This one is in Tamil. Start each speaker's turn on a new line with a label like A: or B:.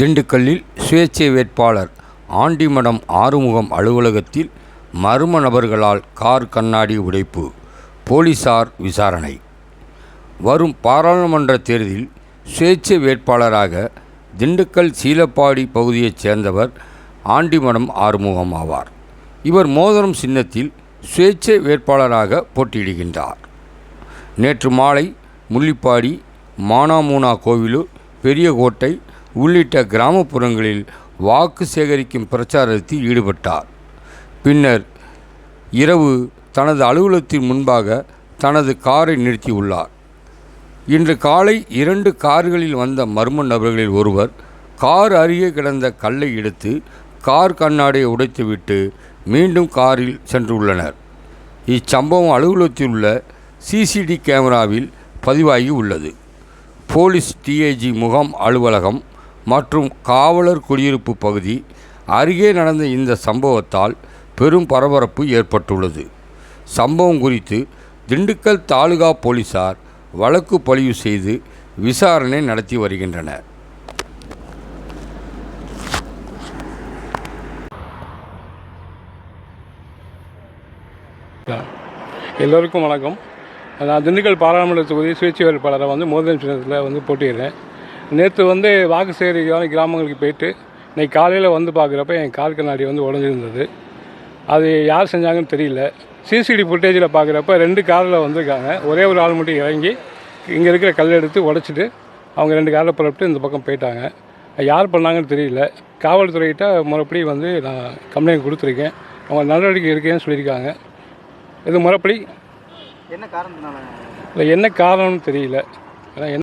A: திண்டுக்கல்லில் சுயேட்சை வேட்பாளர் ஆண்டிமடம் ஆறுமுகம் அலுவலகத்தில் மர்ம நபர்களால் கார் கண்ணாடி உடைப்பு போலீசார் விசாரணை. வரும் பாராளுமன்ற தேர்தலில் சுயேட்சை வேட்பாளராக திண்டுக்கல் சீலப்பாடி பகுதியைச் சேர்ந்தவர் ஆண்டிமடம் ஆறுமுகம் ஆவார். இவர் மோதிரம் சின்னத்தில் சுயேட்சை வேட்பாளராக போட்டியிடுகின்றார். நேற்று மாலை முள்ளிப்பாடி மானாமூனா கோவிலூர் பெரியகோட்டை உள்ளிட்ட கிராமப்புறங்களில் வாக்கு சேகரிக்கும் பிரச்சாரத்தில் ஈடுபட்டார். பின்னர் இரவு தனது அலுவலகத்தின் முன்பாக தனது காரை நிறுத்தியுள்ளார். இன்று காலை இரண்டு கார்களில் வந்த மர்ம நபர்களில் ஒருவர் கார் அருகே கிடந்த கல்லை எடுத்து கார் கண்ணாடியை உடைத்துவிட்டு மீண்டும் காரில் சென்றுள்ளனர். இச்சம்பவம் அலுவலகத்தில் உள்ள சிசிடி கேமராவில் பதிவாகி உள்ளது. போலீஸ் டிஐஜி முகாம் அலுவலகம் மற்றும் காவலர் குடியிருப்பு பகுதி அருகே நடந்த இந்த சம்பவத்தால் பெரும் பரபரப்பு ஏற்பட்டுள்ளது. சம்பவம் குறித்து திண்டுக்கல் தாலுகா போலீசார் வழக்கு பதிவு செய்து விசாரணை நடத்தி வருகின்றனர்.
B: எல்லோருக்கும் வணக்கம். நான் திண்டுக்கல் பாராளுமன்ற தொகுதி சுயேட்சை வேட்பாளராக வந்து மோதல் சின்னத்தில் வந்து போட்டியிடுறேன். நேற்று வந்து வாக்கு சேகரிக்கான கிராமங்களுக்கு போயிட்டு இன்னைக்கு காலையில் வந்து பார்க்குறப்ப என் கார் கண்ணாடி வந்து உடஞ்சிருந்தது. அது யார் செஞ்சாங்கன்னு தெரியல. சிசிடி ஃபுட்டேஜில் பார்க்குறப்ப ரெண்டு காரில் வந்திருக்காங்க. ஒரே ஒரு ஆள் மட்டும் இறங்கி இங்கே இருக்கிற கல் எடுத்து உடச்சிட்டு அவங்க ரெண்டு காரில் புறப்பட்டு இந்த பக்கம் போயிட்டாங்க. யார் பண்ணாங்கன்னு தெரியல. காவல்துறையிட்ட முறைப்படி வந்து நான் கம்ப்ளைண்ட் கொடுத்துருக்கேன். அவங்க நடவடிக்கை இருக்கேன்னு சொல்லியிருக்காங்க. இது முறைப்படி
C: என்ன காரணத்தினால?
B: இல்லை என்ன காரணம்னு தெரியல. என்ன